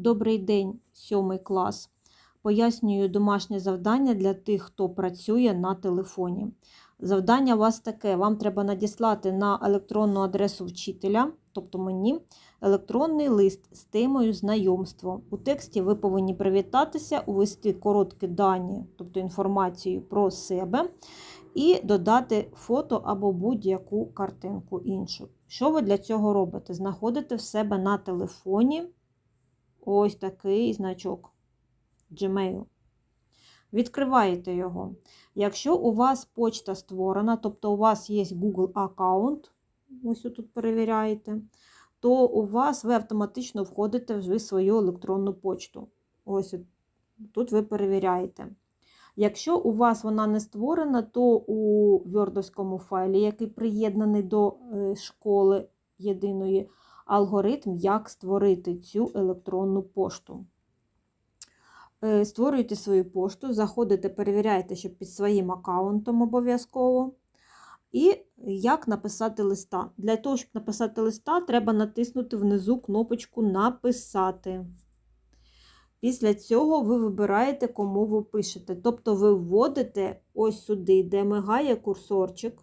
Добрий день, сьомий клас. Пояснюю домашнє завдання для тих, хто працює на телефоні. Завдання у вас таке: вам треба надіслати на електронну адресу вчителя, тобто мені, електронний лист з темою знайомство. У тексті ви повинні привітатися, увести короткі дані, тобто інформацію про себе, і додати фото або будь-яку картинку іншу. Що ви для цього робите? Знаходите в себе на телефоні ось такий значок Gmail. Відкриваєте його. Якщо у вас почта створена, тобто у вас є Google аккаунт, ось тут перевіряєте, то у вас ви автоматично входите в свою електронну почту. Ось тут ви перевіряєте. Якщо у вас вона не створена, то у Word файлі, який приєднаний до школи єдиної, алгоритм, як створити цю електронну пошту. Створюєте свою пошту, заходите, перевіряєте, щоб під своїм аккаунтом обов'язково. І як написати листа. Для того, щоб написати листа, треба натиснути внизу кнопочку Написати. Після цього ви вибираєте, кому ви пишете. Тобто ви вводите ось сюди, де мигає курсорчик,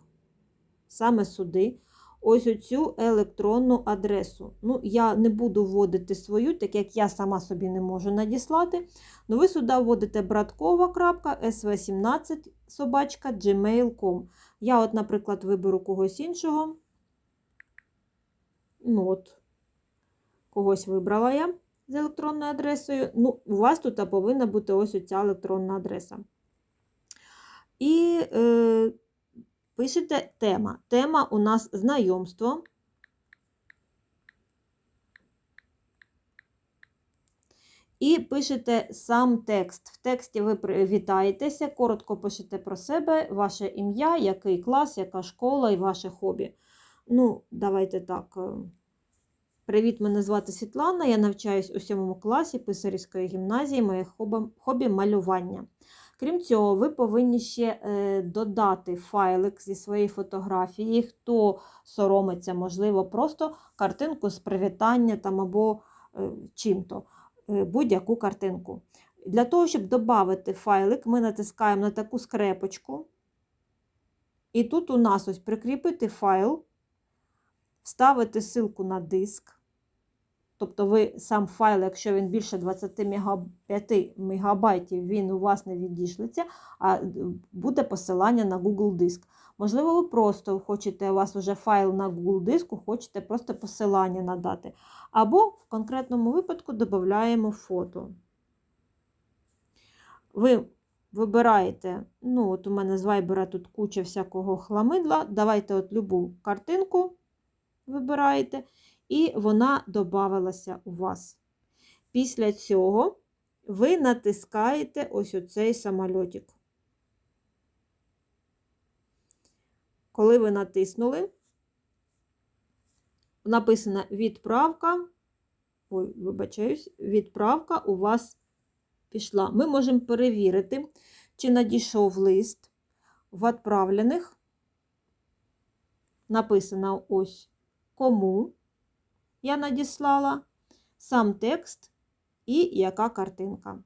саме сюди, ось оцю електронну адресу. Ну, Я не буду вводити свою, так як я сама собі не можу надіслати. Ну, ви сюди вводите браткова.sv17 собачка gmail.com. Я, от, наприклад, виберу когось іншого. Ну, от, когось вибрала я з електронною адресою. Ну, у вас тут повинна бути ось оця електронна адреса. І е, пишете тема. Тема у нас знайомство. І пишете сам текст. В тексті ви вітаєтеся, коротко пишете про себе, ваше ім'я, який клас, яка школа і ваше хобі. Ну, давайте так. Привіт, мене звати Світлана. Я навчаюсь у 7 класі Писарівської гімназії, моє хобі малювання. Крім цього, ви повинні ще додати файлик зі своєї фотографії, хто соромиться, можливо, просто картинку з привітання там або чим-то, будь-яку картинку. Для того, щоб додати файлик, ми натискаємо на таку скрепочку. І тут у нас ось прикріпити файл, вставити ссылку на диск. Тобто ви сам файл, якщо він більше 25 МБ, він у вас не відійшлиться, а буде посилання на Google диск. Можливо, ви просто хочете, у вас вже файл на Google диску, хочете просто посилання надати. Або в конкретному випадку додаємо фото. Ви вибираєте, ну, от у мене з Viber тут куча всякого хламидла. Давайте от любу картинку вибираєте і вона додавалася у вас. Після цього ви натискаєте ось оцей самольотик. Коли ви натиснули, написана відправка, ой, вибачаюсь, відправка у вас пішла. Ми можемо перевірити, чи надійшов лист в відправлених. Написано ось кому я надіслала, сам текст і яка картинка.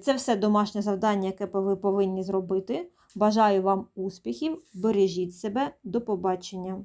Це все домашнє завдання, яке ви повинні зробити. Бажаю вам успіхів, бережіть себе, до побачення!